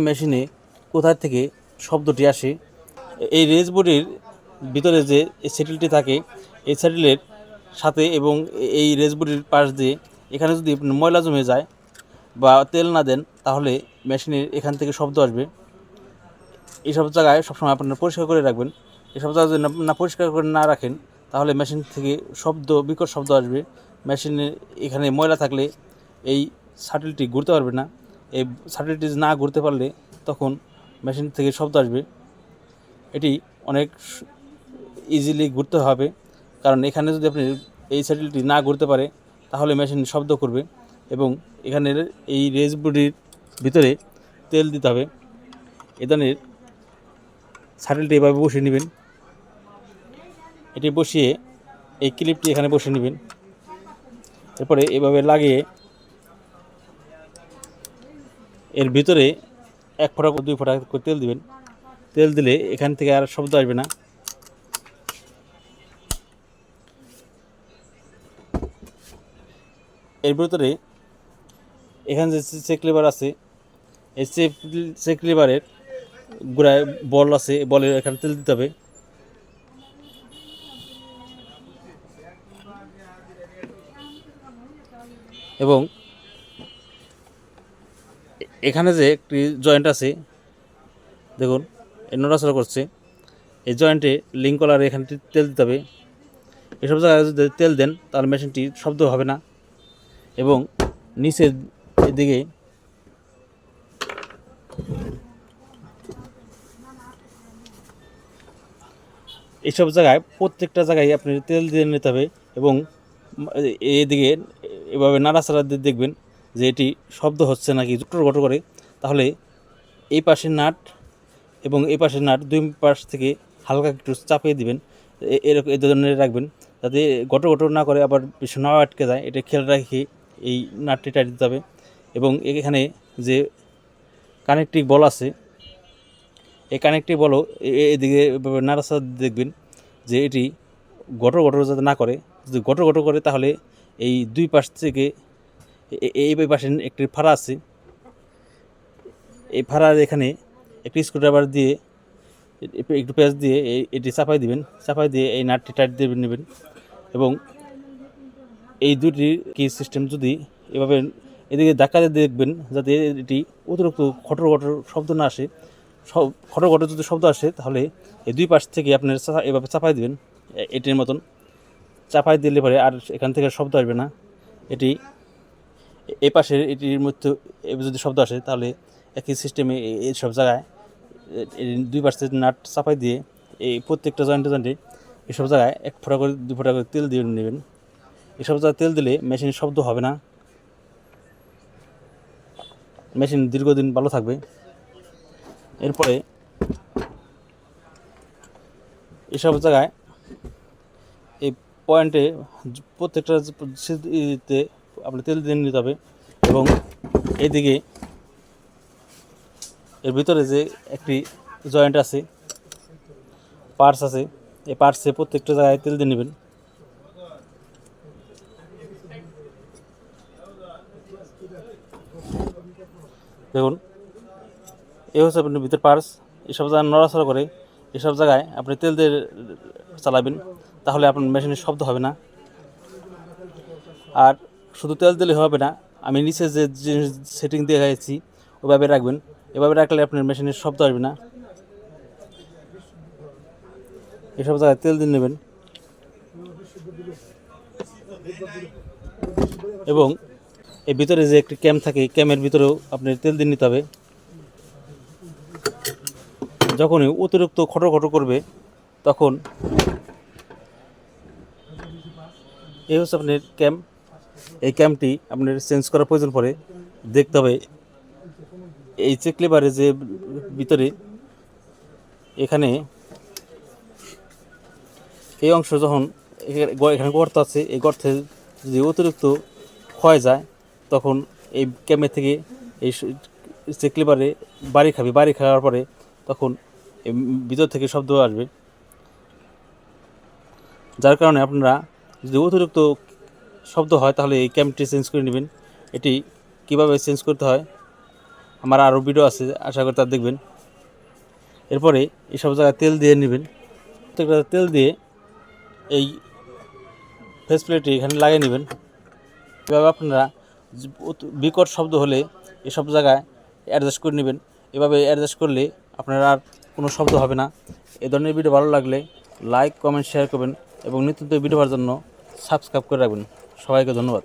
মেশিনে কোথায় থেকে শব্দটি আসে, এই রেজ বডির ভিতরে যে সেটেলটি থাকে, এই সেটেলের সাথে এবং এই রেজ বডির পাশ দিয়ে এখানে যদি ময়লা জমে যায় বা তেল না দেন, তাহলে মেশিনের এখান থেকে শব্দ আসবে। এইসব জায়গায় সবসময় আপনারা পরিষ্কার করে রাখবেন। এসব জায়গায় যদি না- পরিষ্কার করে না রাখেন, তাহলে মেশিন থেকে শব্দ, বিকট শব্দ আসবে। মেশিনে এখানে ময়লা থাকলে এই শাটেলটি ঘুরতে পারবে না। এই শাটেলটি না ঘুরতে পারলে তখন মেশিন থেকে শব্দ আসবে। এটি অনেক ইজিলি ঘুরতে হবে। কারণ এখানে যদি আপনি এই শাটেলটি না ঘুরতে পারে, তাহলে মেশিন শব্দ করবে এবং এখানের এই বডির ভিতরে তেল দিতে হবে। এ ধরনের শাটেলটি এভাবে বসিয়ে নেবেন। এটি বসিয়ে এই ক্লিপটি এখানে বসিয়ে নেবেন। এরপরে এভাবে লাগিয়ে এর ভিতরে এক ফোঁটা দুই ফোঁটা করে তেল দিবেন। তেল দিলে এখান থেকে আর শব্দ আসবে না। এর ভিতরে এখানে যে চেক লিভার আছে, এই চেক লিভারের গোড়ায় বল আছে বলের এখানে তেল দিতে হবে। এবং এখানে যে একটি জয়েন্ট আছে, দেখুন নড়াচড়া করছে। এই জয়েন্টে লিঙ্ক কলার এখানে তেল দিতে হবে। এসব জায়গায় যদি তেল দেন, তাহলে মেশিনটি শব্দ হবে না। এবং নিচের দিকে এইসব জায়গায় প্রত্যেকটা জায়গায় আপনি তেল দিয়ে নিতে হবে এবং এদিকে এভাবে নাড়াচাড়া দিয়ে দেখবেন। যে এটি শব্দ হচ্ছে নাকি জুটোর গটো করে, তাহলে এই পাশের নাট এবং এই পাশের নাট দুই পাশ থেকে হালকা একটু চাপিয়ে দিবেন এরকম এই ধরনের রাখবেন, যাতে গটো গটো না করে আবার বেশি না আটকে যায়। এটা খেয়াল রাখি এই নাটটি টাইট দিতে হবে এবং এখানে যে কানেকটিভ বল আছে, এই কানেকটিভ বলও এদিকে নাড়াচাড়া দেখবেন যে এটি গটো গটো যাতে না করে। যদি গটো গটো করে, তাহলে এই দুই পাশ থেকে এই পাশে একটি ফাড়া আছে। এই ফাড়ার এখানে একটি স্ক্রুড্রাইভার দিয়ে একটু পেঁয়াজ দিয়ে এটি চাপাই দিবেন। চাপাই দিয়ে এই নাটটি টাইট দিয়ে নেবেন এবং এই দুটি কি সিস্টেম যদি এভাবে এদিকে ধাক্কা দিয়ে দেখবেন যাতে এটি অতিরিক্ত খটর খটর শব্দ না আসে। সব খটর ঘটর যদি শব্দ আসে তাহলে এই দুই পাশ থেকে আপনার এভাবে চাপাই দিবেন এটির মতন। চাপাই দিলে পরে আর এখান থেকে শব্দ আসবে না। এটি এ- পাশের এটির মধ্যে যদি শব্দ আসে, তাহলে একই সিস্টেমে এই সব জায়গায় দুই পাশে নাট চাপাই দিয়ে এই প্রত্যেকটা জয়েন্টে জয়েন্টে এসব জায়গায় এক ফোঁটা করে, দু ফোঁটা করে তেল দিয়ে নেবেন। এসব জায়গায় তেল দিলে মেশিনের শব্দ হবে না। মেশিন দীর্ঘদিন ভালো থাকবে। এরপরে এসব জায়গায় এই পয়েন্টে প্রত্যেকটা আপনি তেল দিয়ে নিতে হবে এবং এইদিকে এর ভিতরে যে একটি জয়েন্ট আছে পার্টস আছে, এই পার্টসে প্রত্যেকটা জায়গায় তেল দিয়ে নেবেন। দেখুন, এই হচ্ছে আপনার ভিতর পার্স এসব জায়গায় নড়াচড়া করে এসব জায়গায় আপনি তেল দিয়ে চালাবেন, তাহলে আপনার মেশিনের শব্দ হবে না। আর শুধু তেল দিলে হবে না, আমি নিচে যে সেটিং দিয়ে গেছি ওইভাবে রাখবেন। এভাবে রাখলে আপনার মেশিনের শব্দ আসবে না। এসব জায়গায় তেল দিয়ে নেবেন। এবং এর ভিতরে যে একটি ক্যাম থাকে ক্যামের ভিতরেও আপনার তেল দিয়ে নিতে হবে। যখনই অতিরিক্ত খটো খটো করবে, তখন এই হচ্ছে আপনার ক্যাম্প এই ক্যাম্পটি আপনার চেঞ্জ করার প্রয়োজন পড়ে। দেখতে হবে এই চেক লেবারে যে ভিতরে এখানে এই অংশ যখন এখানে গর্ত আছে, এই গর্তে যদি অতিরিক্ত ক্ষয় যায়, তখন এই ক্যামের থেকে এই চেক লেবারে বাড়ি খাবে। বাড়ি খাওয়ার পরে তখন ভিতর থেকে শব্দ আসবে। যার কারণে আপনারা যদি অতিরিক্ত শব্দ হয়, তাহলে এই ক্যাম্পটি চেঞ্জ করে নেবেন। এটি কীভাবে চেঞ্জ করতে হয়, আমার আরও ভিডিও আছে, আশা করি তা দেখবেন। এরপরে এসব জায়গায় তেল দিয়ে নেবেন। প্রত্যেকটা তেল দিয়ে এই ফেস প্লেটটি এখানে লাগিয়ে নেবেন। এভাবে আপনারা বিকট শব্দ হলে এসব জায়গায় অ্যাডজাস্ট করে নেবেন। এভাবে অ্যাডজাস্ট করলে আপনার আর কোনো শব্দ হবে না। এ ধরনের ভিডিও ভালো লাগলে লাইক কমেন্ট শেয়ার করবেন এবং নিত্য ভিডিও পাওয়ার জন্য সাবস্ক্রাইব করে রাখবেন। সবাইকে ধন্যবাদ।